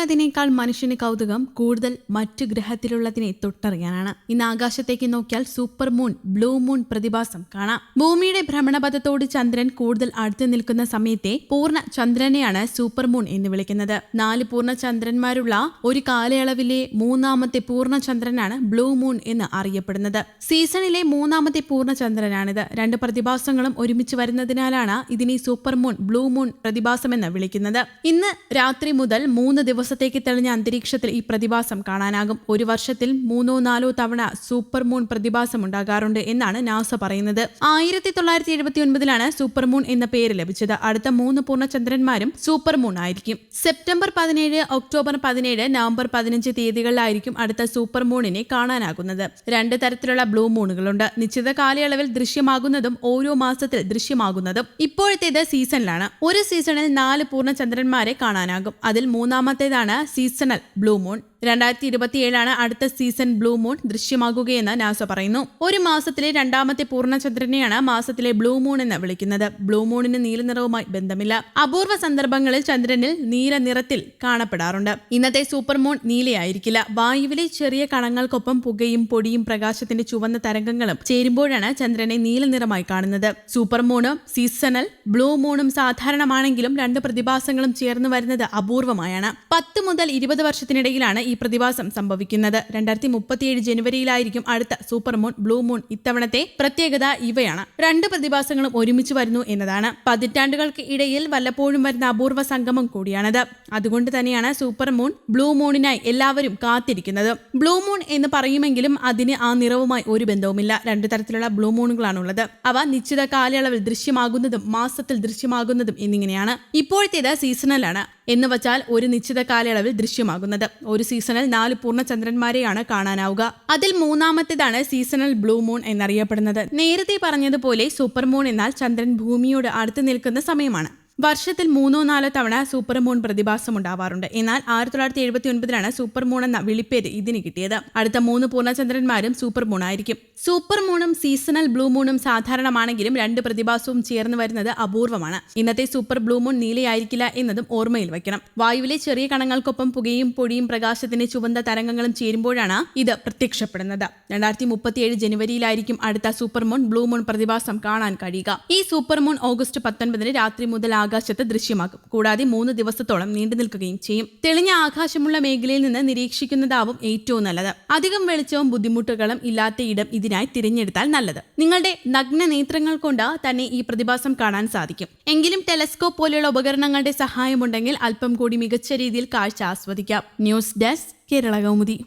ഭൂമിയിലുള്ളതിനേക്കാൾ മനുഷ്യന് കൗതുകം കൂടുതൽ മറ്റു ഗ്രഹത്തിലുള്ളതിനെ തൊട്ടറിയാനാണ്. ഇന്ന് ആകാശത്തേക്ക് നോക്കിയാൽ സൂപ്പർ മൂൺ ബ്ലൂ മൂൺ പ്രതിഭാസം കാണാം. ഭൂമിയുടെ ഭ്രമണപഥത്തോട് ചന്ദ്രൻ കൂടുതൽ അടുത്ത് നിൽക്കുന്ന സമയത്തെ പൂർണ ചന്ദ്രനെയാണ് സൂപ്പർ മൂൺ എന്ന് വിളിക്കുന്നത്. നാല് പൂർണ ചന്ദ്രന്മാരുള്ള ഒരു കാലയളവിലെ മൂന്നാമത്തെ പൂർണ ചന്ദ്രനാണ് ബ്ലൂ മൂൺ എന്ന് അറിയപ്പെടുന്നത്. സീസണിലെ മൂന്നാമത്തെ പൂർണ ചന്ദ്രനാണിത്. രണ്ട് പ്രതിഭാസങ്ങളും ഒരുമിച്ച് വരുന്നതിനാലാണ് ഇതിനെ സൂപ്പർ മൂൺ ബ്ലൂ മൂൺ പ്രതിഭാസം എന്ന് വിളിക്കുന്നത്. ഇന്ന് രാത്രി മുതൽ മൂന്ന് ദിവസത്തേക്ക് തെളിഞ്ഞ അന്തരീക്ഷത്തിൽ ഈ പ്രതിഭാസം കാണാനാകും. ഒരു വർഷത്തിൽ മൂന്നോ നാലോ തവണ സൂപ്പർ മൂൺ പ്രതിഭാസം ഉണ്ടാകാറുണ്ട് എന്നാണ് നാസ പറയുന്നത്. ആയിരത്തി തൊള്ളായിരത്തി എഴുപത്തി ഒൻപതിലാണ് സൂപ്പർ മൂൺ എന്ന പേര് ലഭിച്ചത്. അടുത്ത മൂന്ന് പൂർണചന്ദ്രന്മാരും സൂപ്പർ മൂൺ ആയിരിക്കും. സെപ്റ്റംബർ പതിനേഴ് ഒക്ടോബർ പതിനേഴ് നവംബർ പതിനഞ്ച് തീയതികളിലായിരിക്കും അടുത്ത സൂപ്പർ മൂണിനെ കാണാനാകുന്നത്. രണ്ട് തരത്തിലുള്ള ബ്ലൂ മൂണുകളുണ്ട്. നിശ്ചിത കാലയളവിൽ ദൃശ്യമാകുന്നതും ഓരോ മാസത്തിൽ ദൃശ്യമാകുന്നതും ഇപ്പോഴത്തേത് സീസണിലാണ്. ഒരു സീസണിൽ നാല് പൂർണചന്ദ്രന്മാരെ കാണാനാകും. അതിൽ മൂന്നാമത്തേതാണ് സീസണൽ ബ്ലൂ മൂൺ രണ്ടായിരത്തി ഇരുപത്തിയേഴാണ് അടുത്ത സീസൺ ബ്ലൂ മൂൺ ദൃശ്യമാകുകയെന്ന് നാസ പറയുന്നു. ഒരു മാസത്തിലെ രണ്ടാമത്തെ പൂർണചന്ദ്രനെയാണ് മാസത്തിലെ ബ്ലൂ മൂൺ എന്ന് വിളിക്കുന്നത്. ബ്ലൂ മൂണിന് നീലനിറവുമായി ബന്ധമില്ല. അപൂർവ സന്ദർഭങ്ങളിൽ ചന്ദ്രനിൽ നീല നിറത്തിൽ കാണപ്പെടാറുണ്ട്. ഇന്നത്തെ സൂപ്പർ മൂൺ നീലയായിരിക്കില്ല. വായുവിലെ ചെറിയ കണങ്ങൾക്കൊപ്പം പുകയും പൊടിയും പ്രകാശത്തിന്റെ ചുവന്ന തരംഗങ്ങളും ചേരുമ്പോഴാണ് ചന്ദ്രനെ നീല നിറമായി കാണുന്നത്. സൂപ്പർ മൂണും സീസണൽ ബ്ലൂ മൂണും സാധാരണമാണെങ്കിലും രണ്ട് പ്രതിഭാസങ്ങളും ചേർന്ന് വരുന്നത് അപൂർവമായാണ്. പത്ത് മുതൽ ഇരുപത് വർഷത്തിനിടയിലാണ് ഈ പ്രതിഭാസം സംഭവിക്കുന്നത്. രണ്ടായിരത്തി മുപ്പത്തിയേഴ് ജനുവരിയിലായിരിക്കും അടുത്ത സൂപ്പർ മൂൺ ബ്ലൂ മൂൺ ഇത്തവണത്തെ പ്രത്യേകത ഇവയാണ്. രണ്ട് പ്രതിഭാസങ്ങളും ഒരുമിച്ച് വരുന്നു എന്നതാണ്. പതിറ്റാണ്ടുകൾക്ക് ഇടയിൽ വല്ലപ്പോഴും വരുന്ന അപൂർവ സംഗമം കൂടിയാണത്. അതുകൊണ്ട് തന്നെയാണ് സൂപ്പർ മൂൺ ബ്ലൂ മൂണിനായി എല്ലാവരും കാത്തിരിക്കുന്നത്. ബ്ലൂ മൂൺ എന്ന് പറയുമെങ്കിലും അതിന് ആ നിറവുമായി ഒരു ബന്ധവുമില്ല. രണ്ടു തരത്തിലുള്ള ബ്ലൂ മൂണുകളാണുള്ളത്. അവ നിശ്ചിത കാലയളവിൽ ദൃശ്യമാകുന്നതും മാസത്തിൽ ദൃശ്യമാകുന്നതും എന്നിങ്ങനെയാണ്. ഇപ്പോഴത്തേത് സീസണലാണ്. എന്ന് വച്ചാൽ ഒരു നിശ്ചിത കാലയളവിൽ ദൃശ്യമാകുന്നത്. ഒരു സീസണിൽ നാല് പൂർണചന്ദ്രന്മാരെയാണ് കാണാനാവുക. അതിൽ മൂന്നാമത്തേതാണ് സീസണൽ ബ്ലൂ മൂൺ എന്നറിയപ്പെടുന്നത്. നേരത്തെ പറഞ്ഞതുപോലെ സൂപ്പർ മൂൺ എന്നാൽ ചന്ദ്രൻ ഭൂമിയോട് അടുത്ത് നിൽക്കുന്ന സമയമാണ്. വർഷത്തിൽ മൂന്നോ നാലോ തവണ സൂപ്പർ മൂൺ പ്രതിഭാസം ഉണ്ടാവാറുണ്ട് എന്നാൽ ആയിരത്തി തൊള്ളായിരത്തി എഴുപത്തി ഒൻപതിലാണ് സൂപ്പർ മൂൺ എന്ന വിളിപ്പേര് ഇതിന് കിട്ടിയത്. അടുത്ത മൂന്ന് പൂർണചന്ദ്രന്മാരും സൂപ്പർ മൂൺ ആയിരിക്കും. സൂപ്പർ മൂണും സീസണൽ ബ്ലൂ മൂണും സാധാരണമാണെങ്കിലും രണ്ട് പ്രതിഭാസവും ചേർന്ന് വരുന്നത് അപൂർവമാണ്. ഇന്നത്തെ സൂപ്പർ ബ്ലൂ മൂൺ നീലയായിരിക്കില്ല എന്നതും ഓർമ്മയിൽ വയ്ക്കണം. വായുവിലെ ചെറിയ കണങ്ങൾക്കൊപ്പം പുകയും പൊടിയും പ്രകാശത്തിന്റെ ചുവന്ന തരംഗങ്ങളും ചേരുമ്പോഴാണ് ഇത് പ്രത്യക്ഷപ്പെടുന്നത്. രണ്ടായിരത്തി മുപ്പത്തിയേഴ് ജനുവരിയിലായിരിക്കും അടുത്ത സൂപ്പർ മൂൺ ബ്ലൂ മൂൺ പ്രതിഭാസം കാണാൻ കഴിയുക. ഈ സൂപ്പർ മൂൺ ഓഗസ്റ്റ് പത്തൊൻപതിന് രാത്രി മുതൽ ആകാശത്ത് ദൃശ്യമാകും കൂടാതെ മൂന്ന് ദിവസത്തോളം നീണ്ടു നിൽക്കുകയും ചെയ്യും. തെളിഞ്ഞ ആകാശമുള്ള മേഖലയിൽ നിന്ന് നിരീക്ഷിക്കുന്നതാവും ഏറ്റവും നല്ലത്. അധികം വെളിച്ചവും ബുദ്ധിമുട്ടുകളും ഇല്ലാത്ത ഇടം ഇതിനായി തിരഞ്ഞെടുത്താൽ നല്ലത്. നിങ്ങളുടെ നഗ്ന നേത്രങ്ങൾ കൊണ്ട് തന്നെ ഈ പ്രതിഭാസം കാണാൻ സാധിക്കും. എങ്കിലും ടെലസ്കോപ്പ് പോലെയുള്ള ഉപകരണങ്ങളുടെ സഹായമുണ്ടെങ്കിൽ അല്പം കൂടി മികച്ച രീതിയിൽ കാഴ്ച ആസ്വദിക്കാം. News desk Kerala Kaumudi.